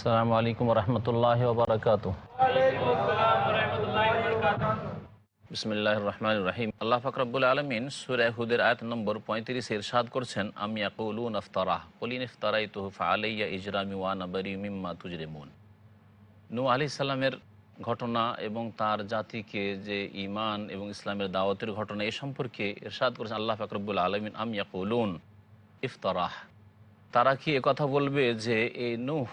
আসসালামু আলাইকুম রহমতুল্লাহ বারকাত বিসমিল্লাহ রহমান রহিম আল্লাহ ফাকরাবুল আলমিন সুরায় হুদের আয়াত নম্বর পঁয়ত্রিশে ইরশাদ করছেন, আমি আকুলুন আফতারাহ কলিন ইফতারাই তোহফা আলাইয়া ইজরামি ওয়ানা বরি মিম্মা তুজরেমুন। নু আলি সাল্লামের ঘটনা এবং তার জাতিকে যে ইমান এবং ইসলামের দাওয়াতের ঘটনা এ সম্পর্কে ইরশাদ করেছেন আল্লাহ ফাকরবুল আলমিন, আমি আকুলুন ইফতারাহ। তারা কি কথা বলবে যে এই নুহ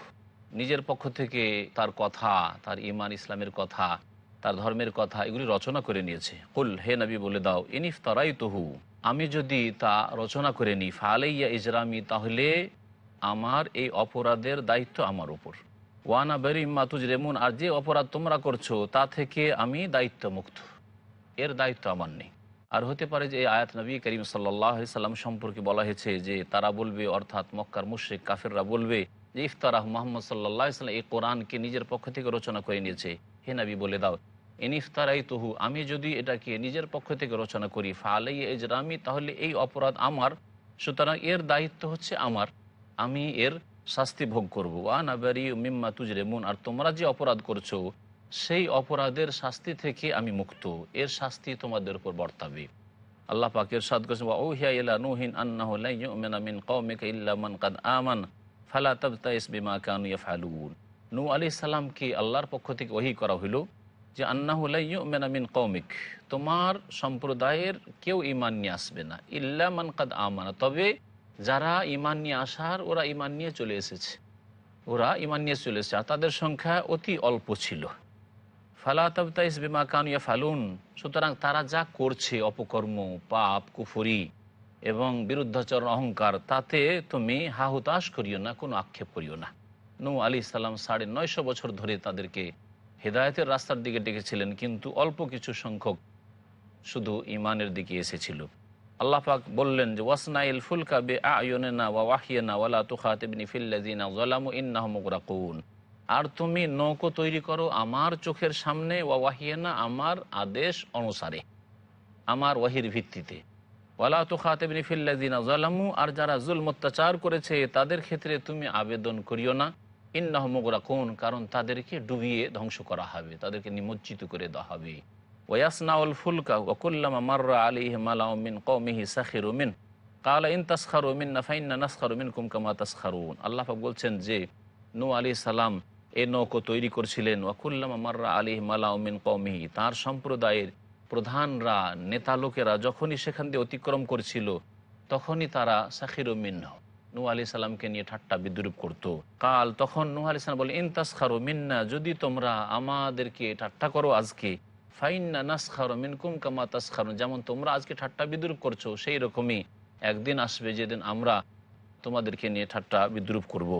নিজের পক্ষ থেকে তার কথা, তার ইমান ইসলামের কথা, তার ধর্মের কথা এগুলি রচনা করে নিয়েছে। কুল, হে নবী বলে দাও ইনিফ তারাই তহু আমি যদি তা রচনা করে নিই, ফালাইয়া ইজরামি, তাহলে আমার এই অপরাধের দায়িত্ব আমার উপর। ওয়ানা বেরি মাতুজ রেমুন আর যে অপরাধ তোমরা করছ, তা থেকে আমি দায়িত্ব মুক্ত এর দায়িত্ব আমার নেই। আর হতে পারে যে এই আয়াত নবী করিম সাল্লাহ সাল্লাম সম্পর্কে বলা হয়েছে যে তারা বলবে, অর্থাৎ মক্কার মুশ্রিক কাফেররা বলবে যে ইফতারাহ মোহাম্মদ সাল্লাহ সাল্লাম এই কোরআনকে নিজের পক্ষ থেকে রচনা করে নিয়েছে। হে নবী, বলে দাও, ইন ইফতারাই তহু আমি যদি এটাকে নিজের পক্ষ থেকে রচনা করি ফালাই এজরামি তাহলে এই অপরাধ আমার, সুতরাং এর দায়িত্ব হচ্ছে আমার। আমি এর শাস্তি ভোগ করব। ওয়ান আবারি মিম্মা তুজরে মুন আর তোমরা যে অপরাধ করছ, সেই অপরাধের শাস্তি থেকে আমি মুক্ত। এর শাস্তি তোমাদের উপর বর্তাবে। আল্লাহ পাকের সাদ করেছেন ও হিয়া ইলা নুহিন আন্না মিন কওমিকা ইল্লা মান কাদ আমান। ফালা তাবতাইস বিমা কানু ইয়াফআলুন। নূহ আলাইহিস সালামকে আল্লাহর পক্ষ থেকে ওহী করা হলো যে, আন্নাহু লা ইউমিনা মিন কওমিক, তোমার সম্প্রদায়ের কেউ ইমান নিয়ে আসবে না, ইল্লা মান কাদ আমানা। তবে যারা ইমান নিয়ে আসার, ওরা ইমান নিয়ে চলে এসেছে। ওরা ইমান নিয়ে চলে এসেছে, আর তাদের সংখ্যা অতি অল্প ছিল। ফালা তাবতাইস বিমা কানুয়া ফালুন সুতরাং তারা যা করছে, অপকর্ম, পাপ, কুফরি এবং বিরুদ্ধাচরণ অহংকার, তাতে তুমি হাহুতাশ করিও না, কোনো আক্ষেপ করিও না। নু আলী সাল্লাম সাড়ে নয়শো বছর ধরে তাদেরকে হেদায়তের রাস্তার দিকে ডেকেছিলেন, কিন্তু অল্প কিছু সংখ্যক শুধু ইমানের দিকে এসেছিল। আল্লাহ পাক বললেন যে, ওয়াসনাইল ফুলকা বে আয়না ওয়া ওয়াহিয়ানা ওয়ালা তুখাতিবনি ফিল্লাযিনা যালামু ইন্নাহুম মুগরাকুন। আর তুমি নৌকো তৈরি করো আমার চোখের সামনে, ওয়া ওয়াহিয়ানা আমার আদেশ অনুসারে, আমার ওয়াহির ভিত্তিতে। ওয়ালা তো খাতেবনি ফিল্লাদিনা আর যারা জুল অত্যাচার করেছে, তাদের ক্ষেত্রে তুমি আবেদন করিও না। ইন্নাহ মুগরাকুন, কারণ তাদেরকে ডুবিয়ে ধ্বংস করা হবে, তাদেরকে নিমজ্জিত করে দেওয়া হবে। ওয়াসনাউল ফুলকা ওকুল্লামা মার্রা আলিহ মালাউমিন কৌমিহি সাখিরুমিন কালা ইন তাসখারুমিন নাফাইন্না নাসখারুমিন কুমকামা তাসখারুন। আল্লাহ বলছেন যে, নু আলি সালাম এ নৌকো তৈরি করছিলেন। ওয়াকুল্লামা মার্রা আলিহ মালাউমিন কৌমিহি তার সম্প্রদায়ের প্রধানরা, নেতা লোকেরা যখনই সেখান দিয়ে অতিক্রম করছিল, তখনই তারা সাখিরুমিন নু আলি সাল্লামকে নিয়ে ঠাট্টা বিদ্রুপ করত। কাল তখন নু আলি সাল্লাম বলে ইনতাসখারু মিন্না, যদি তোমরা আমাদেরকে ঠাট্টা করো আজকে, ফাইন্না নাসখারু মিনকুম কামা তাসখারু যেমন তোমরা আজকে ঠাট্টা বিদ্রুপ করছ, সেই রকমই একদিন আসবে যেদিন আমরা তোমাদেরকে নিয়ে ঠাট্টা বিদ্রুপ করব।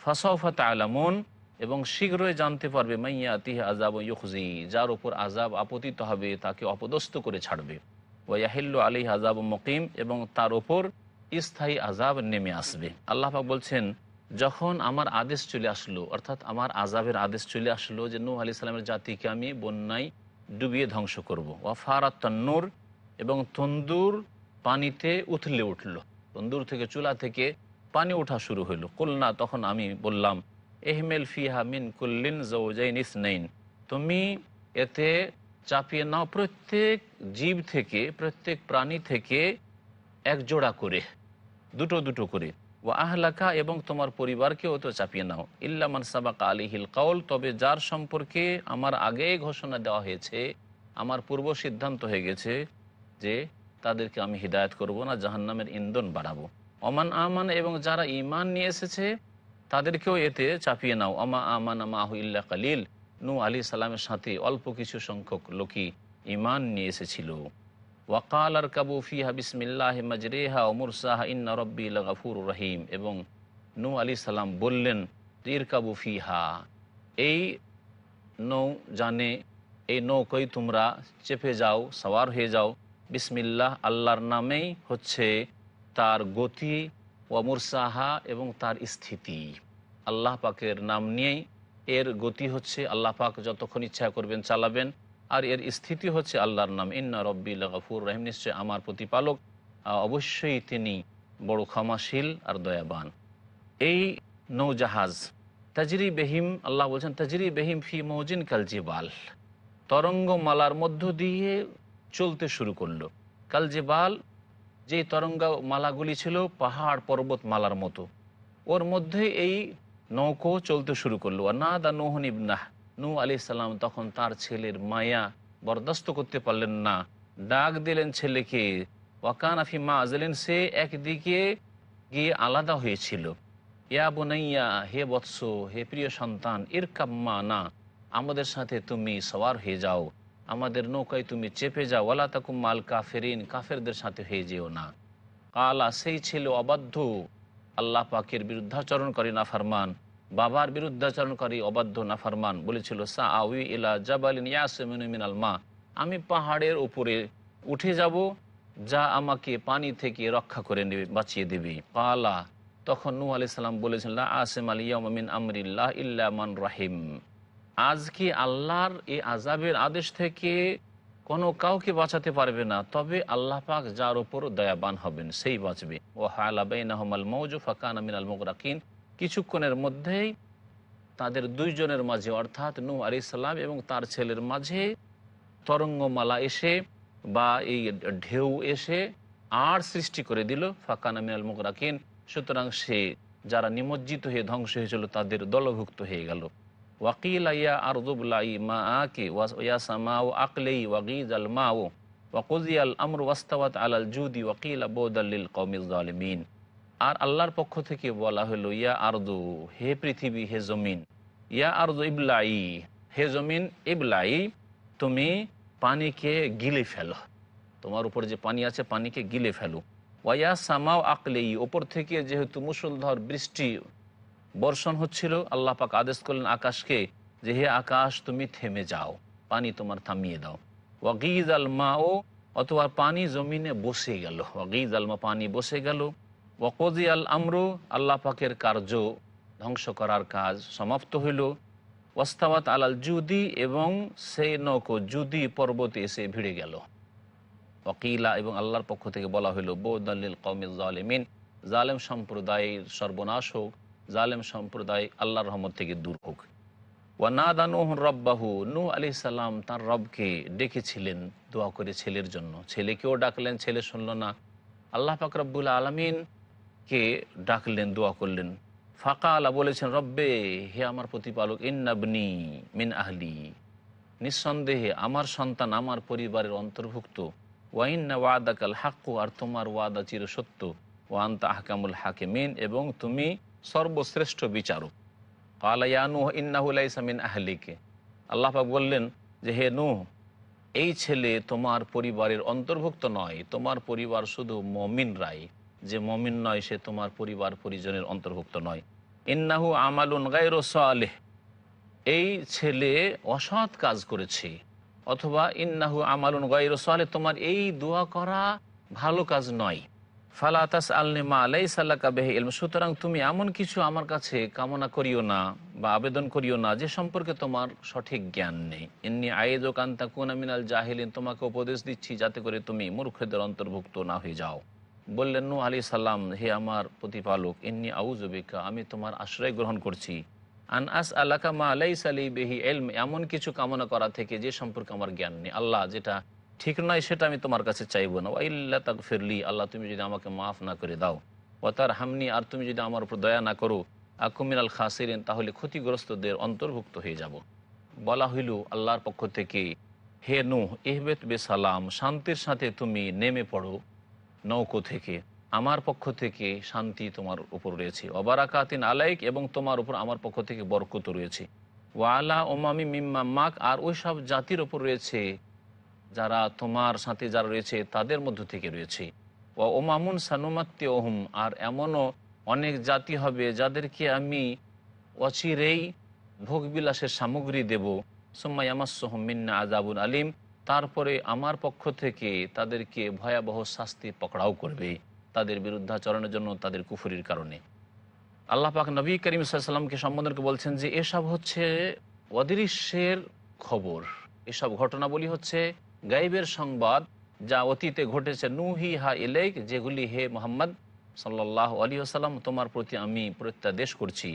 ফাসাউফা তালামুন এবং শীঘ্রই জানতে পারবে, মাইয়া তিহ আজাব ইউখজি যার উপর আজাব আপতিত হবে, তাকে অপদস্থ করে ছাড়বে। ওয়াহিল্লু আলী আজাব মকিম এবং তার ওপর স্থায়ী আজাব নেমে আসবে। আল্লাহ পাক বলছেন, যখন আমার আদেশ চলে আসলো, অর্থাৎ আমার আজাবের আদেশ চলে আসলো যে নূহ আলি সাল্লামের জাতিকে আমি বন্যায় ডুবিয়ে ধ্বংস করব। ওয়াফারাত তন্নুর এবং তন্দুর পানিতে উথলে উঠল। তন্দুর থেকে চুলা থেকে পানি ওঠা শুরু হলো কুলনা তখন আমি বললাম এহমেল ফিহা মিন কুল্লিন জৌজাইন ইসনাইন। তুমি এতে চাপিয়ে নাও প্রত্যেক জীব থেকে, প্রত্যেক প্রাণী থেকে এক জোড়া করে, দুটো দুটো করে। ও আহলাকা এবং তোমার পরিবারকেও তো চাপিয়ে নাও। ইল্লামান সাবাকা আলিহিল কাউল, তবে যার সম্পর্কে আমার আগে ঘোষণা দেওয়া হয়েছে, আমার পূর্ব সিদ্ধান্ত হয়ে গেছে যে তাদেরকে আমি হিদায়ত করব না, জাহান্নামের ইন্ধন বাড়াবো। অমান আমান এবং যারা ইমান নিয়ে এসেছে তাদেরকেও এতে চাপিয়ে নাও। আমা আমান মাহু ইল্লা কালিল। নু আলী সালামের সাথে অল্প কিছু সংখ্যক লোকই ইমান নিয়ে এসেছিল। ওয়াকাল আর কাবু ফিহা বিসমিল্লাহ মজরেহা ওমুরসাহা ইন্না রব্বি গাফুর রহিম। এবং নু আলী সালাম বললেন ইর কাবু ফিহা। এই নৌ জানে, এই নৌকই তোমরা চেপে যাও, সওয়ার হয়ে যাও। বিসমিল্লাহ আল্লাহর নামেই হচ্ছে তার গতি ওয়ামুরসাহা এবং তার স্থিতি। আল্লাহ পাকের নাম নিয়েই এর গতি হচ্ছে, আল্লাহ পাক যতক্ষণ ইচ্ছা করবেন চালাবেন। আর এর স্থিতি হচ্ছে আল্লাহর নাম। ইন্না রব্বি গফুর রহিম, নিশ্চয় আমার প্রতিপালক অবশ্যই তিনি বড় ক্ষমাশীল আর দয়াবান। এই নৌজাহাজ, তাজরি বেহিম, আল্লাহ বলছেন, তাজরি বেহিম ফি মৌজিন কালজিবাল তরঙ্গমালার মধ্য দিয়ে চলতে শুরু করল। কালজিবাল যে তরঙ্গ মালাগুলি ছিল পাহাড় পর্বত মালার মতো। ওর মধ্যে এই নৌকো চলতে শুরু করল। আর না দা নোহন ইবনাহ। নু আলি সাল্লাম তখন তার ছেলের মায়া বরদাস্ত করতে পারলেন না। ডাক দিলেন ছেলেকে। ওয়াকান আফি মা আজলেন, সে একদিকে গিয়ে আলাদা হয়েছিল। ইয়া বোনাইয়া, হে বৎস, হে প্রিয় সন্তান এর কাম্মা না, আমাদের সাথে তুমি সওয়ার হয়ে যাও। আমাদের নৌকায় তুমি চেপে যাও, ওয়ালা তাকুম মাল কাফেরিন, কাফেরদের সাথে হয়ে যেও না। কালা, সেই ছিল অবাধ্য। আল্লাহ পাকের বিরুদ্ধাচরণ করে নাফারমান, বাবার বিরুদ্ধাচরণকারী অবাধ্য নাফারমান বলেছিল সা আউই ইলা জাবালিন ইয়াসমিন মিনাল মা। আমি পাহাড়ের উপরে উঠে যাব, যা আমাকে পানি থেকে রক্ষা করে নেবে, বাঁচিয়ে দেবে। কালা, তখন নূ আলি সাল্লাম বলেছেন, লা আসেম আলিয়ামিন আমরিল্লাহ ইল্লামান রাহিম। আজকে আল্লাহর এই আজাবের আদেশ থেকে কোনো কাউকে বাঁচাতে পারবে না। তবে আল্লাহ পাক যার উপর দয়াবান হবেন, সেই বাঁচবে। ও হালাবাইনাহমাল মৌজ ফাকান আমিনাল মুগরাকিন। কিছুক্ষণের মধ্যেই তাদের দুইজনের মাঝে, অর্থাৎ নূ আলি সাল্লাম এবং তার ছেলের মাঝে তরঙ্গমালা এসে বা এই ঢেউ এসে আর সৃষ্টি করে দিল, ফাকান আমিনাল মুগরাকিন। সুতরাং সে, যারা নিমজ্জিত হয়ে ধ্বংস হয়েছিল, তাদের দলভুক্ত হয়ে গেল। মা ওয়া সামাও আকলেই আল আর আল্লাহর পক্ষ থেকে বলা হলো, ইয়া আরদু হে পৃথিবী, হে জমিন, ইয়া আরদু ইবলাই হে জমিন ইবলাই তুমি পানিকে গিলে ফেলো। তোমার উপর যে পানি আছে, পানিকে গিলে ফেলো। ওয়া সামাও আকলেই ওপর থেকে যেহেতু মুসলধর বৃষ্টি বর্ষণ হচ্ছিল, আল্লাহ পাক আদেশ করলেন আকাশকে যে হে আকাশ, তুমি থেমে যাও, পানি তোমার থামিয়ে দাও। ওয়াগিজ আল মা ও অথবা পানি জমিনে বসে গেল। ওয়াগিজ আল মা, পানি বসে গেল। ওয়াকজি আল আমরু, আল্লাহ পাকের কার্য ধ্বংস করার কাজ সমাপ্ত হইল। ওয়াস্তাওয়াত আলাল জুদি, এবং সেই নৌকো জুদি পর্বতে এসে ভিড়ে গেল। ওকিলা এবং আল্লাহর পক্ষ থেকে বলা হইল বৌদাল্লিল কৌমিল জালেমিন, জালেম সম্প্রদায়ের সর্বনাশ হোক। জালেম সম্প্রদায় আল্লাহর রহমত থেকে দূর হোক। ওয়ানাদানুহ রব্বাহু নূ আলি সাল্লাম তার রবকে ডেকেছিলেন, দোয়া করে ছেলের জন্য। ছেলেকেও ডাকলেন, ছেলে শুনল না। আল্লাহ পাক রব্বুল আলমিনকে ডাকলেন, দোয়া করলেন। ফাঁকা আলা বলেছেন, রব্বে, হে আমার প্রতিপালক, ইন্নাবনি মিন আহলি। নিঃসন্দেহে আমার সন্তান আমার পরিবারের অন্তর্ভুক্ত। ওয়াইন্না ওয়াদাকাল হাক্কু, আর তোমার ওয়াদা চির সত্য ওয়ান্তা আহকামুল হাকিমিন, এবং তুমি সর্বশ্রেষ্ঠ বিচারক। কালায়ানু ইন্নাহুলাইসামিন আহলিকে। আল্লাহাক বললেন যে, হে নু এই ছেলে তোমার পরিবারের অন্তর্ভুক্ত নয়, তোমার পরিবার শুধু মমিন রায় যে মমিন নয়, সে তোমার পরিবার পরিজনের অন্তর্ভুক্ত নয়। ইন্নাহু আমালুন গাইর সালেহ। এই ছেলে অসৎ কাজ করেছে, অথবা ইন্নাহু আমালুন গাইর সালেহ, তোমার এই দোয়া করা ভালো কাজ নয়। ফালাতাস আলনিমা আলাই সাল্লাকা বেহে ইলম। সুতরাং তুমি এমন কিছু আমার কাছে কামনা করিও না বা আবেদন করিও না যে সম্পর্কে তোমার সঠিক জ্ঞান নেই। এমনি আয়েজ ও কান্তা কুন আমিনাল জাহিলিন, তোমাকে উপদেশ দিচ্ছি যাতে করে তুমি মূর্খদের অন্তর্ভুক্ত না হয়ে যাও। বললেন নু আলী সাল্লাম হে আমার প্রতিপালক এমনি আউজবিকা আমি তোমার আশ্রয় গ্রহণ করছি। আন আস আল্লাকা মা আলাই সালি বেহি এলম এমন কিছু কামনা করা থেকে যে সম্পর্কে আমার জ্ঞান নেই। আল্লাহ যেটা ঠিক নয় সেটা আমি তোমার কাছে চাইব না। ওয়াইল্লা তাক ফিরলি আল্লাহ তুমি যদি আমাকে মাফ না করে দাও। ও তার হামনি আর তুমি যদি আমার উপর দয়া না করো আকুমিন আল খাসিরিন, তাহলে ক্ষতিগ্রস্তদের অন্তর্ভুক্ত হয়ে যাব। বলা হইল আল্লাহর পক্ষ থেকে, হে নু এহবেত বে সালাম শান্তির সাথে তুমি নেমে পড়ো নৌকো থেকে। আমার পক্ষ থেকে শান্তি তোমার উপর রয়েছে। অবারাকাতিন আলাইক, এবং তোমার উপর আমার পক্ষ থেকে বরকত রয়েছে। ওয়ালা ওমামি মিম্মা মাক, আর ওই সব জাতির ওপর রয়েছে যারা তোমার সাথে যারা রয়েছে, তাদের মধ্য থেকে রয়েছে। ও ওমামুন সানুমাত্তি ওহুম আর এমনও অনেক জাতি হবে যাদেরকে আমি অচিরেই ভোগবিলাসের সামগ্রী দেব। সোম্মাই আমাসমিন্না আজাবুল আলিম, তারপরে আমার পক্ষ থেকে তাদেরকে ভয়াবহ শাস্তি পকড়াও করবে তাদের বিরুদ্ধাচরণের জন্য, তাদের কুফুরির কারণে। আল্লাহ পাক নবী করিম সাল্লামকে সম্বোধনকে বলছেন যে, এসব হচ্ছে অদৃশ্যের খবর। এসব ঘটনাবলী হচ্ছে গাইবের সংবাদ যা অতীতে ঘটেছে, নুহি হা ইলেক যেগুলি হে মোহাম্মদ সাল্লাহ আলী আসাল্লাম তোমার প্রতি আমি প্রত্যাদেশ করছি।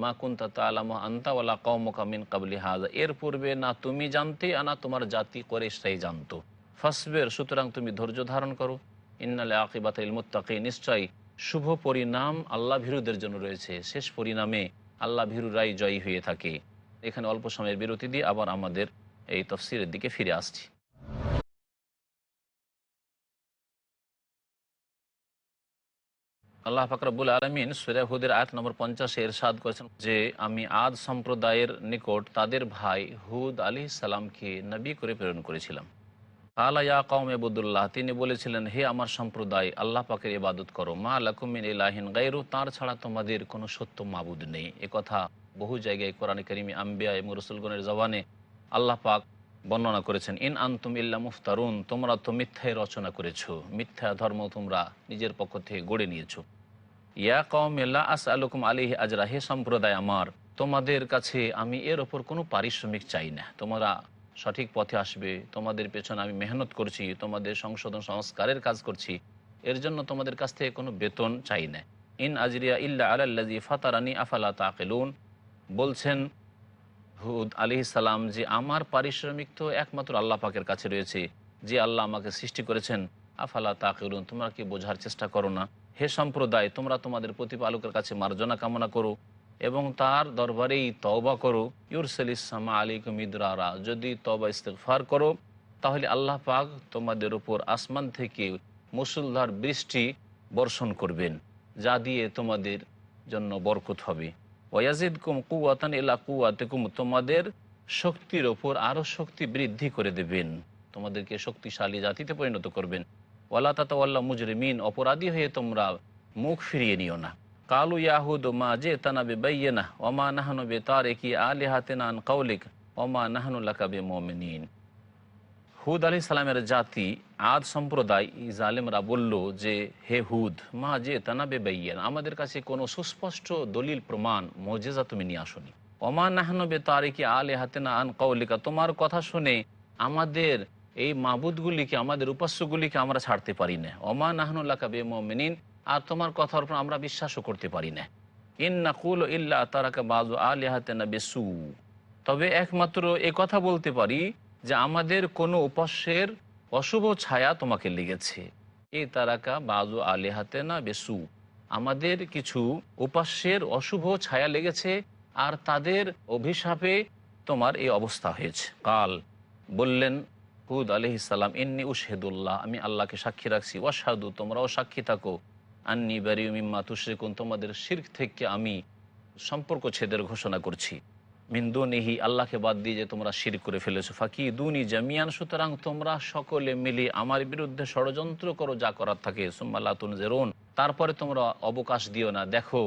মা কুন্তা তালাম আন্তা ওয়ালা কৌমকা মিন কাবলি হাজা এর পূর্বে না তুমি জানতে আনা তোমার জাতি করে সেই জানতো। ফাসবের, সুতরাং তুমি ধৈর্য ধারণ করো। ইন্নালে আকিবাত ইলমুত্তাকি নিশ্চয়ই শুভ পরিণাম আল্লাহ ভীরুদের জন্য রয়েছে। শেষ পরিণামে আল্লাহ ভীরুরাই জয়ী হয়ে থাকে। এখানে অল্প সময়ের বিরতি দিয়ে আবার আমাদের এই তফসিরের দিকে ফিরে আসছি। আল্লাহ ফাকরাবুল আলমিন সুরাহুদের আয়াত নম্বর পঞ্চাশে এরশাদ করেছেন যে, আমি আদ সম্প্রদায়ের নিকট তাদের ভাই হুদ আলি সালামকে নবী করে প্রেরণ করেছিলাম। আলা ইয়া কৌম এবুদুল্লাহ তিনি বলেছিলেন, হে আমার সম্প্রদায়, আল্লাহ পাকের ইবাদত করো। মা লাকুমিন ইলাহিন গাইরু তার ছাড়া তোমাদের কোনো সত্য মাবুদ নেই। কথা বহু জায়গায় কোরআন করিমি আম্বিয়া এবং রসুলগণের জবানে আল্লাহ পাক বর্ণনা করেছেন, ইন আন্তুম ইল্লা মুফতারুন তোমরা তো মিথ্যায় রচনা করেছ। মিথ্যা ধর্ম তোমরা নিজের পক্ষ থেকে গড়ে নিয়েছো। ইয়া কৌমেল্লা আস আলুকুম আলিহি আজরা, হে সম্প্রদায় আমার, তোমাদের কাছে আমি এর ওপর কোনো পারিশ্রমিক চাই না। তোমরা সঠিক পথে আসবে, তোমাদের পেছনে আমি মেহনত করছি, তোমাদের সংশোধন সংস্কারের কাজ করছি, এর জন্য তোমাদের কাছ থেকে কোনো বেতন চাই না। ইন আজরিয়া ইল্লা আলাল্লাজি ফাতারানি আফালা তাকেলুন, বলছেন হুদ আলি সালাম যে আমার পারিশ্রমিক তো একমাত্র আল্লাহ পাকের কাছে রয়েছে, যে আল্লাহ আমাকে সৃষ্টি করেছেন। আফালা তাকেলুন, তোমরা কি বোঝার চেষ্টা করো না? হে সম্প্রদায়, তোমরা তোমাদের প্রতিপালকের কাছে মার্জনা কামনা করো এবং তার দরবারেই তওবা করো। ইউরসেল ইসলামা আলিকুম ইদরারা। যদি তবা ইস্তেফার করো, তাহলে আল্লাহ পাক তোমাদের উপর আসমান থেকে মুসুলধার বৃষ্টি বর্ষণ করবেন, যা দিয়ে তোমাদের জন্য বরকত হবে। ওয়াজিদ কুম কুয়াতান এলা কুয়াতেকুম তোমাদের শক্তির ওপর আরও শক্তি বৃদ্ধি করে দেবেন। তোমাদেরকে শক্তিশালী জাতিতে পরিণত করবেন। ওয়ালা তাতাওয়াল্লা মুজরিমিন, অপরাধী হয়ে তোমরা মুখ ফিরিয়ে নিও না। কালু ইয়াহুদ মা যে তানা বে বাইয়েনা ওমা নাহানু বে তারে কি আলে হাতেনান কৌলিক ওমা নাহানুল্লাকা বে মোমিনিন হুদ আলি সালামের জাতি, আদ সম্প্রদায় জালেমরা বলল যে, হে হুদ, মা যে তানাবে বাইয়েন আমাদের কাছে কোনো সুস্পষ্ট দলিল, প্রমাণ, মজেজা তুমি নিয়ে আসনি। ওমা নাহানবে তারে কি আলে হাতেনা আন কৌলিকা তোমার কথা শুনে আমাদের এই মাবুদগুলিকে, আমাদের উপাস্যগুলিকে আমরা ছাড়তে পারি না। ওমা নাহনুল্লাকা বে মোমিনিন আর তোমার কথার উপর আমরা বিশ্বাসও করতে পারি না। ইন্না কুল ইল্লা তারাকা বাজু আলিহাতে না বেসু তবে একমাত্র এ কথা বলতে পারি যে আমাদের কোনো উপাস্যের অশুভ ছায়া তোমাকে লেগেছে। এ তারাকা বাজু আলিহাতে না বেসু আমাদের কিছু উপাস্যের অশুভ ছায়া লেগেছে, আর তাদের অভিশাপে তোমার এই অবস্থা হয়েছে। কাল বললেন হুদ আলহিসাল্লাম ইন্নি উশহেদুল্লাহ, আমি আল্লাহকে সাক্ষী রাখছি। ওয়াসাদু তোমরাও সাক্ষী থাকো। আন্নি বারিউমিম্মা তুশরিকুন, তোমাদের শির্ক থেকে আমি সম্পর্ক ছেদের ঘোষণা করছি। মিন্দু নিহি আল্লাহকে বাদ দিয়ে যে তোমরা শির করে ফেলেছো। ফাঁকি দুনি জামিয়ান, সুতরাং তোমরা সকলে মিলে আমার বিরুদ্ধে ষড়যন্ত্র করো, যা করার থাকে। সুম্মাল্লাতুন জেরুন তারপরে তোমরা অবকাশ দিও না। দেখো,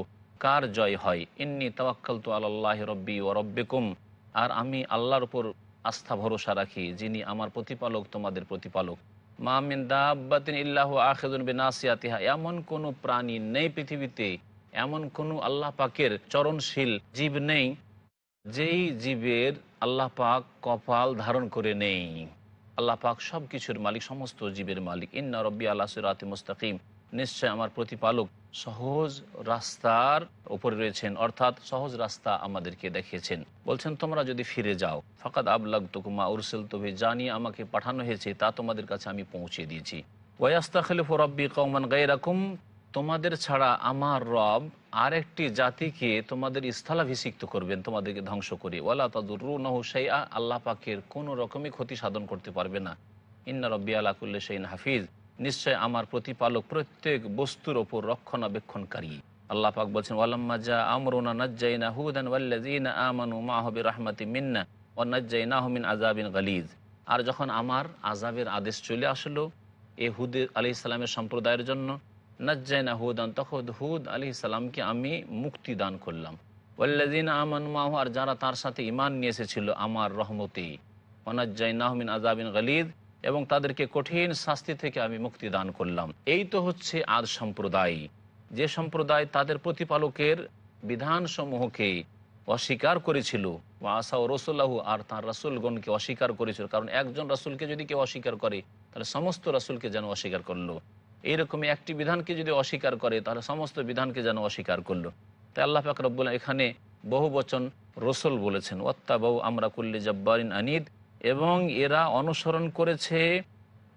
কার জয় হয়। ইন্নি তাওয়াক্কাল তো আল্লাহ রব্বি ও রব্বিকুম, আর আমি আল্লাহর উপর আস্থা, ভরসা রাখি, যিনি আমার প্রতিপালক, তোমাদের প্রতিপালক। মামিন দাব্বাতিন ইল্লাহ আখেদুন বেনাসিয়াতিহা। এমন কোনো প্রাণী নেই পৃথিবীতে, এমন কোনো আল্লাহ পাকের চরণশীল জীব নেই, যেই জীবের আল্লাহ পাক কপাল ধারণ করে নেই। আল্লাহ পাক সব কিছুর মালিক, সমস্ত জীবের মালিক। ইন্না রব্বি আল্লাহ সুরাত মুস্তাকিম। নিশ্চয় আমার প্রতিপালক সহজ রাস্তার উপরে রয়েছেন, অর্থাৎ সহজ রাস্তা আমাদেরকে দেখিয়েছেন। বলছেন, তোমরা যদি ফিরে যাও ফকাত আবলাগ তুকুমা উরসেল তবে জানিয়ে আমাকে পাঠানো হয়েছে, তা তোমাদের কাছে আমি পৌঁছে দিয়েছি। ওয়াস্তা খলিফ রব্বি কৌমান গাইরাকুম তোমাদের ছাড়া আমার রব আরেকটি জাতিকে তোমাদের স্থলাভিষিক্ত করবেন, তোমাদেরকে ধ্বংস করে ওয়ালা তাদুর নহু সাইয়া আল্লাহ পাকের কোনো রকমই ক্ষতি সাধন করতে পারবে না। ইন্না রব্বি আলাকুল্লে সেইন হাফিজ। নিশ্চয় আমার প্রতিপালক প্রত্যেক বস্তুর ওপর রক্ষণাবেক্ষণকারী। আল্লাহ পাক বলছেন, ওয়ালাম্মা যা আমরুনা নাজ্জাইনা হুদান ওয়াল্লাযিনা আমানু মাহবি রাহমাতি মিন্না ও নাজ্জাইনাহু মিন আযাবিন গালিজ। আর যখন আমার আজাবের আদেশ চলে আসলো, এ হুদ আলি ইসলামের সম্প্রদায়ের জন্য, নাজ্জাইনা হুদান তখন হুদ আলি ইসলামকে আমি মুক্তি দান করলাম। ওয়াল্লাযিন আমান মাহু আর যারা তার সাথে ইমান নিয়ে এসেছিল আমার রহমতে। ওনাজ্জাইনাহু মিন আযাবিন গালিজ এবং তাদেরকে কঠিন শাস্তি থেকে আমি মুক্তি দান করলাম। এই তো হচ্ছে আদ সম্প্রদায়। যে সম্প্রদায় তাদের প্রতিপালকের বিধানসমূহকে অস্বীকার করেছিল বা আসা ও রসুল্লাহ আর তার রাসুলগণকে অস্বীকার করেছিল। কারণ একজন রাসুলকে যদি কেউ অস্বীকার করে, তাহলে সমস্ত রাসুলকে যেন অস্বীকার করল। এইরকমই একটি বিধানকে যদি অস্বীকার করে, তাহলে সমস্ত বিধানকে যেন অস্বীকার করল। তাই আল্লাহ পাক রব্বুল্লাহ এখানে বহু বচন রসুল বলেছেন ওত্তাবাউ আমরা কুল্লি জব্বারিন আনিদ। এবং এরা অনুসরণ করেছে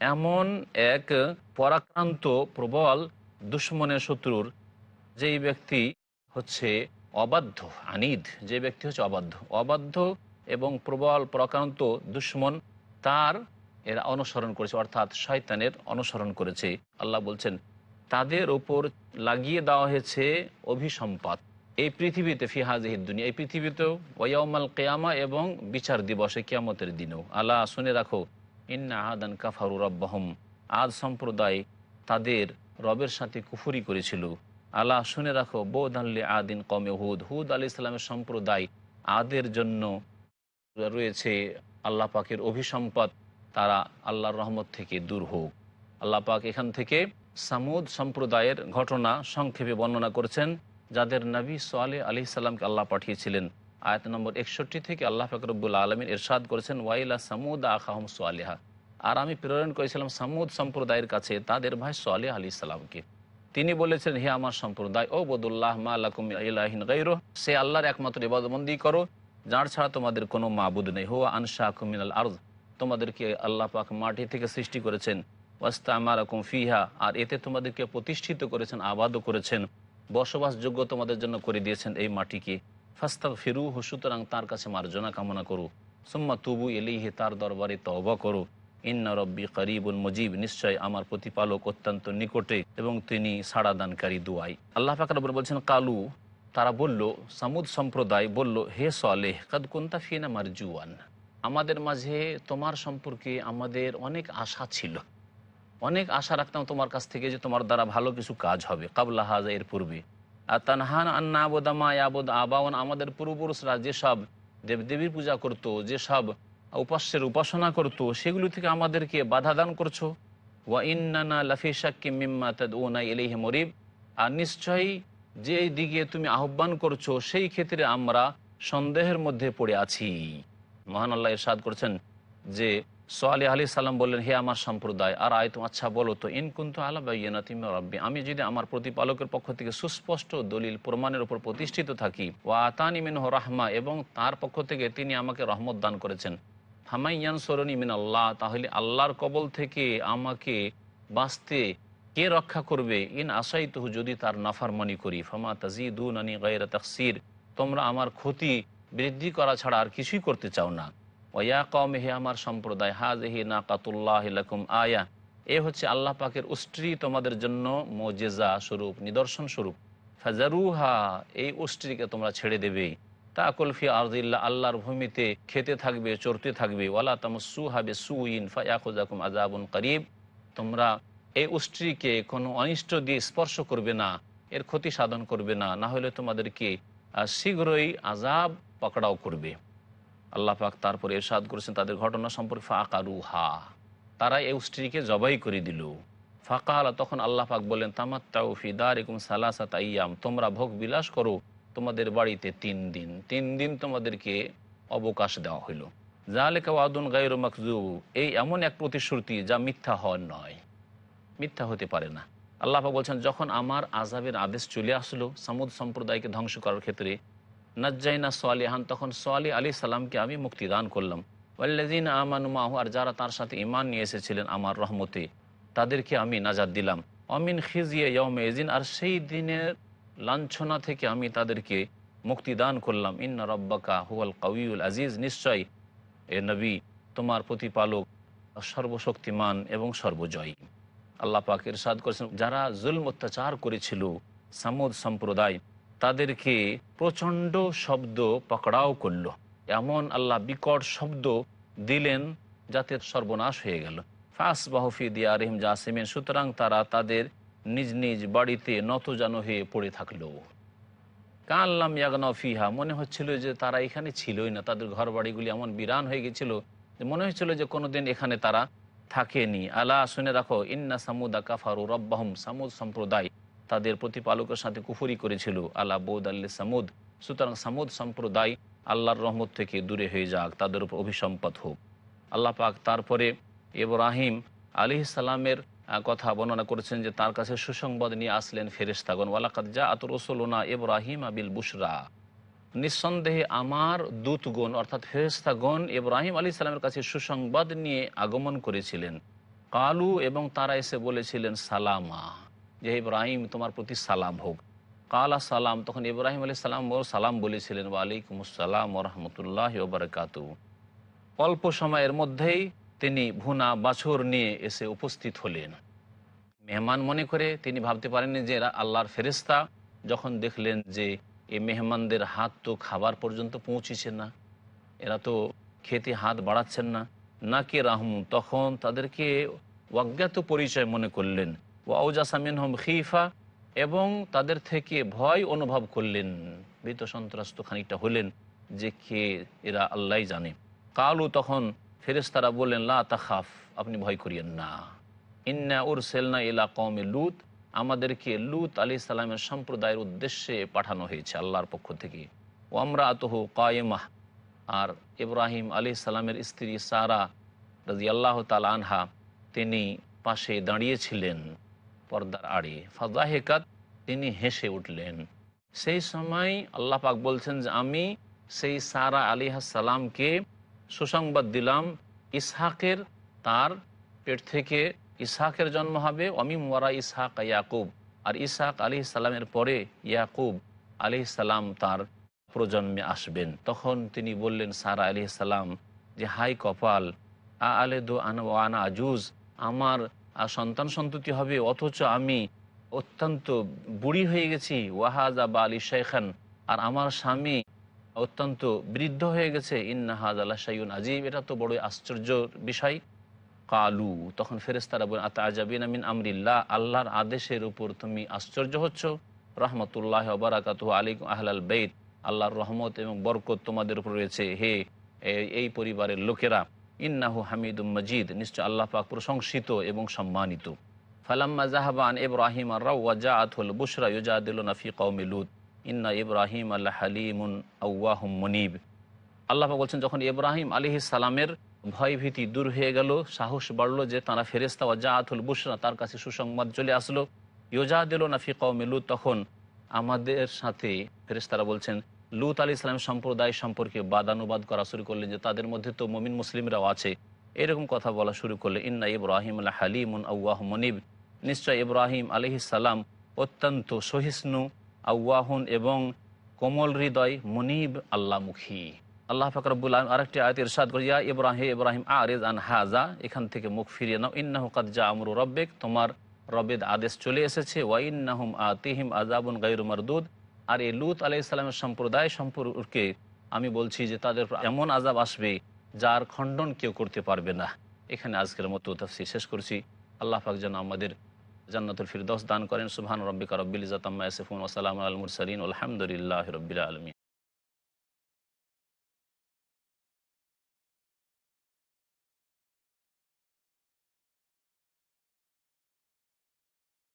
এমন এক পরাক্রান্ত, প্রবল, দুশ্মনের শত্রুর। যেই ব্যক্তি হচ্ছে অবাধ্য, আনিদ। যে ব্যক্তি হচ্ছে অবাধ্য। অবাধ্য এবং প্রবল, পরাক্রান্ত দুশ্মন তার এরা অনুসরণ করেছে, অর্থাৎ শয়তানের অনুসরণ করেছে। আল্লাহ বলছেন, তাদের ওপর লাগিয়ে দেওয়া হয়েছে অভিসম্পাদ এই পৃথিবীতে ফিহাজহিদ দুনিয়া, এই পৃথিবীতেও ওয়াউমাল কেয়ামা এবং বিচার দিবসে, কিয়ামতের দিনেও। আল্লাহ শুনে রাখো, ইন্না আহাদান কাফারু রব্বাহম। আদ সম্প্রদায় তাদের রবের সাথে কুফুরি করেছিল। আল্লাহ শুনে রাখো বৌদ আল্লি আদিন কমে হুদ। হুদ আলি ইসলামের সম্প্রদায় আদের জন্য রয়েছে আল্লাহ পাকের অভিসম্পদ। তারা আল্লাহর রহমত থেকে দূর হোক। আল্লাহ পাক এখান থেকে সামুদ সম্প্রদায়ের ঘটনা সংক্ষেপে বর্ণনা করেছেন। যাদের নবী সোয়ালে আলি সাল্লামকে আল্লাহ পাঠিয়েছিলেন। আয়াত নম্বর একষট্টি থেকে আল্লাহ ফাকরবুল আলমিন এরশাদ করেছেন, ওয়াইলা সামুদ আখাহম সোয়ালিহা আর আমি প্রেরণ করেছিলাম সামুদ সম্প্রদায়ের কাছে তাদের ভাই সোয়ালে আলি সাল্লামকে তিনি বলেছেন, হে আমার সম্প্রদায়, ও বদুল্লাহ মা আল্লাকুম ইলাহিন গাইরো সে আল্লাহর একমাত্র ইবাদবন্দি করো, যার ছাড়া তোমাদের কোনো মাবুদ নেই। হুয়া আনশা কুমিনাল আর্জ তোমাদেরকে আল্লাহ পাক মাটি থেকে সৃষ্টি করেছেন। ওয়াস্তা আমার ফিহা, আর এতে তোমাদেরকে প্রতিষ্ঠিত করেছেন, আবাদও করেছেন। বসবাসযোগ্য তোমাদের জন্য করে দিয়েছেন এই মাটিকে। ফাস্তাক ফিরু সুতরাং তার কাছে মার্জনা কামনা করো। সুম্মা তুবু এলিহে তার দরবারে তওবা করো। ইন্না রব্বি করিবুল মজিব, নিশ্চয় আমার প্রতিপালক অত্যন্ত নিকটে এবং তিনি সাড়া দানকারী দুয়াই। আল্লাহ ফাকর বলছেন, কালু তারা বলল, সামুদ সম্প্রদায় বলল, হে সালেহ, কাদ কোনতা ফিনা মারজুয়ান। আমাদের মাঝে তোমার সম্পর্কে আমাদের অনেক আশা ছিল। অনেক আশা রাখতাম তোমার কাছ থেকে যে তোমার দ্বারা ভালো কিছু কাজ হবে, কাবলা হাজা এর পূর্বে। আর তানহান আন্না আবোদামা ইয়াবুদ আবাওয়ান আমাদের পূর্বপুরুষরা যেসব দেবদেবীর পূজা করতো, যেসব উপাস্যের উপাসনা করতো, সেগুলো থেকে আমাদেরকে বাধা দান করছ। ওয়া ইন্নানা লাফি শাক্কি মিম্মা তাদ ওনা এলিহে মরিব। আর নিশ্চয়ই যে দিকে তুমি আহ্বান করছ, সেই ক্ষেত্রে আমরা সন্দেহের মধ্যে পড়ে আছি। মহান আল্লাহ ইরশাদ করছেন যে সোয়ালি আলি সাল্লাম বললেন, হে আমার সম্প্রদায়, আর আয় তুমি আচ্ছা বলো তো ইনকুন্ত আলা তিমি রব্বি, আমি যদি আমার প্রতিপালকের পক্ষ থেকে সুস্পষ্ট দলিল প্রমাণের উপর প্রতিষ্ঠিত থাকি ও আতানি মিনহ রাহমা, এবং তার পক্ষ থেকে তিনি আমাকে রহমত দান করেছেন হামাইয়ান সরণি মিন আল্লাহ তাহলে আল্লাহর কবল থেকে আমাকে বাঁচতে কে রক্ষা করবে? ইন আশাই তহু যদি তার নাফারমানি করি, ফমা তাজিদুন আনি গায়রা তাকসির, তোমরা আমার ক্ষতি বৃদ্ধি করা ছাড়া আর কিছুই করতে চাও না। ওয়া কম হে আমার সম্প্রদায় হাজ হি না কাতুল্লাহ লাকুম আয়া। এ হচ্ছে আল্লাহ পাকের উষ্ট্রি তোমাদের জন্য মোজেজা স্বরূপ, নিদর্শন স্বরূপ। ফাজারুহা, এই উষ্ট্রিকে তোমরা ছেড়ে দেবে। তা কলফি আরদিল্লা, আল্লাহর ভূমিতে খেতে থাকবে, চড়তে থাকবে। ওয়ালা হাবে সু সুইন ফায়াকুজাকুম আজাবুন করিব। তোমরা এই উষ্ট্রিকে কোনো অনিষ্ট দিয়ে স্পর্শ করবে না, এর ক্ষতি সাধন করবে না। না হলে তোমাদেরকে শীঘ্রই আজাব পকড়াও করবে। আল্লাহ পাক তারপরে এরশাদ করেছেন, তাদের ঘটনা সম্পর্কে ফাঁকারু হা তারা এই স্ত্রীকে জবাই করে দিল। ফাঁকা আলা তখন আল্লাহ পাক বলেন তামাত্তাউ ফিদার একুম সালাসা তাইয়াম তোমরা ভোগ বিলাস করো তোমাদের বাড়িতে তিন দিন। তিন দিন তোমাদেরকে অবকাশ দেওয়া হইল। জালেকা ওয়াদুন গাইর মাকজু এই এমন এক প্রতিশ্রুতি যা মিথ্যা হওয়ার নয়। মিথ্যা হতে পারে না। আল্লাহ বলছেন, যখন আমার আজাবের আদেশ চলে আসলো, সামুদ সম্প্রদায়কে ধ্বংস করার ক্ষেত্রে নাজ্জাইনা সোয়ালিহান তখন সোয়ালি আলী সালামকে আমি মুক্তিদান করলাম। ওয়াল্লাদিন আমান মাহু, আর যারা তার সাথে ইমান নিয়ে এসেছিলেন আমার রহমতে, তাদেরকে আমি নাজাদ দিলাম। অমিন খিজিয়ে ইয়মে এজিন আর সেই দিনের লাঞ্ছনা থেকে আমি তাদেরকে মুক্তিদান করলাম। ইন্না রব্বাকা হুয়াল কাউল আজিজ নিশ্চয় এ নবী, তোমার প্রতিপালক সর্বশক্তিমান এবং সর্বজয়ী। আল্লাহ পাক ইরশাদ করেছেন, যারা জুলম অত্যাচার করেছিল সামুদ সম্প্রদায় তাদেরকে প্রচণ্ড শব্দ পকড়াও করল। এমন আল্লাহ বিকট শব্দ দিলেন যাতে সর্বনাশ হয়ে গেল। ফাঁস বাহফি দিয়া রহিম জাসিমেন, সুতরাং তারা তাদের নিজ নিজ বাড়িতে নতজানো হয়ে পড়ে থাকল। কানলাম ইয়াগনা ফিহা, মনে হচ্ছিল যে তারা এখানে ছিলই না। তাদের ঘর বাড়িগুলি এমন বিরান হয়ে গেছিল যে মনে হচ্ছিল যে কোনোদিন এখানে তারা থাকেনি। আলা, শুনে রাখো, ইন্না সামুদা কাফারু রব্বাহম, সামুদ সম্প্রদায় তাদের প্রতিপালকের সাথে কুফুরি করেছিল। আল্লাহ বৌদ আল্লি সামুদ। সুতরাং সামুদ সম্প্রদায় আল্লাহর রহমত থেকে দূরে হয়ে যাক, তাদের উপর অভিসম্পদ হোক। আল্লাহ পাক তারপরে ইব্রাহিম আলি সালামের কথা বর্ণনা করেছেন যে তার কাছে সুসংবাদ নিয়ে আসলেন ফেরেস্তাগন ওয়ালাকাত যা আত রসোলনা ইব্রাহিম আবিল বুসরা নিঃসন্দেহে আমার দূতগণ, অর্থাৎ ফেরেস্তাগণ ইব্রাহিম আলী সালামের কাছে সুসংবাদ নিয়ে আগমন করেছিলেন। কালু এবং তারা এসে বলেছিলেন সালামা। যে ইব্রাহিম, তোমার প্রতি সালাম হোক। কালা সালাম, তখন ইব্রাহিম আলী সালাম ও সালাম বলেছিলেন ওয়ালাইকুম আসসালাম রহমতুল্লাহ ওবরাকাত অল্প সময়ের মধ্যেই তিনি ভুনা বাছর নিয়ে এসে উপস্থিত হলেন। মেহমান মনে করে তিনি ভাবতে পারেননি যে এরা আল্লাহর ফেরেস্তা যখন দেখলেন যে এই মেহমানদের হাত তো খাবার পর্যন্ত পৌঁছেছে না, এরা তো খেতে হাত বাড়াচ্ছেন না। নাকি রাহম, তখন তাদেরকে অজ্ঞাত পরিচয় মনে করলেন খিফা, এবং তাদের থেকে ভয় অনুভব করলেন। ভীত সন্ত্রাস্ত খানিকটা হলেন যে কে, এরা আল্লাহ জানে। কালু তখন ফেরেস্তারা বললেন, লা আপনি ভয় করিয়েন না। ইন্না উর সেলনা ইলা কমে লুত। আমাদেরকে লুত আলি সালামের সম্প্রদায়ের উদ্দেশ্যে পাঠানো হয়েছে আল্লাহর পক্ষ থেকে। ও আমরা আতহ কায়েমাহ আর ইব্রাহিম আলি সালামের স্ত্রী সারা রাজি আল্লাহ তাল আনহা, তিনি পাশে দাঁড়িয়েছিলেন। পর্দার আড়ে। ফাজাহেকাত তিনি হেসে উঠলেন। সেই সময় আল্লাহ পাক বলছেন যে, আমি সেই সারা আলী সালামকে সুসংবাদ দিলাম, ইসহাকের, তার পেট থেকে ইসহাকের জন্ম হবে, অমিম ওয়ারা ইসহাক ইয়াকুব। আর ইসহাক আলী সালামের পরে ইয়াকুব আলি সালাম তার প্রজন্মে আসবেন। তখন তিনি বললেন, সারা আলি সালাম, যে হাই কপাল, আ আলে দো আনা আজুজ, আমার আর সন্তান সন্ততি হবে, অথচ আমি অত্যন্ত বুড়ি হয়ে গেছি। ওয়াহাজা বা আলী শেখান আর আমার স্বামী অত্যন্ত বৃদ্ধ হয়ে গেছে। ইন্নাহাজ আল্লাহ সাইন আজিব এটা তো বড়ই আশ্চর্য বিষয়। কালু, তখন ফেরেস্তারা বলেন আতা আজাবিন আমিন আমরিল্লাহ, আল্লাহর আদেশের উপর তুমি আশ্চর্য হচ্ছ। রহমতুল্লাহ বারাকাত আলী আহলাল বেদ আল্লাহর রহমত এবং বরকত তোমাদের উপর রয়েছে। হে, এই পরিবারের লোকেরা। ইন্নাহু হামিদুম মজিদ। নিশ্চয় আল্লাহ পাক প্রশংসিত এবং সম্মানিত। ফালাম্মা জাহাবান ইব্রাহিম রাউজাআতুল বুশরা ইউজাদিল নফি কওমি লুত। ইন্না ইব্রাহিম আল্লাহ হালিমুন আউয়াহুম মনিব। আল্লাহ বলছেন, যখন ইব্রাহিম আলিহিস সালামের ভয়ভীতি দূর হয়ে গেল, সাহস বাড়ল যে তারা ফেরেস্তা ওয়াজাআতুল বুশরা তার কাছে সুসংবাদ চলে আসলো। ইউজাদিল নফি কওমি লুত, তখন আমাদের সাথে ফেরেস্তারা বলছেন লুত আলী ইসলাম সম্প্রদায় সম্পর্কে বাদানুবাদ করা শুরু করলেন যে তাদের মধ্যে তো মমিন মুসলিমরাও আছে। এরকম কথা বলা শুরু করলে, ইন্না ইব্রাহিম আল্লাহ হালিমুন আউ্বাহ মনিব। নিশ্চয় ইব্রাহিম আলহি সালাম অত্যন্ত সহিষ্ণু আউ্বাহুন এবং কোমল হৃদয়, মনিব, আল্লাহমুখী। আল্লাহ ফাকরাবুল আলম আরেকটি আয়ত ইরশাদ করি, ইয়া ইব্রাহিম ইব্রাহিম, আরেজ আন হাজা। এখান থেকে মুখ ফিরিয়ে নাও, ইন্নাহু কাদ জা আমরু রব্বেক। তোমার রবেদ আদেশ চলে এসেছে ওয়াইন্নাহুম আতিহিম আজাবুন গাইরু মারদুদ। আর এই লুত আলাই ইসলামের সম্প্রদায় সম্পর্কে আমি বলছি যে তাদের এমন আজাব আসবে যার খণ্ডন কেউ করতে পারবে না। এখানে আজকের মতো তফসি শেষ করছি। আল্লাহ পাক যেন আমাদের জান্নাতুল ফিরদৌস দান করেন। সুবহান রব্বিকা রব্বিল ইজাতাম্মা ইয়াসিফুন ওয়া সালামু আলাল মুরসালিন। আলহামদুলিল্লাহি আলমী আলামিন।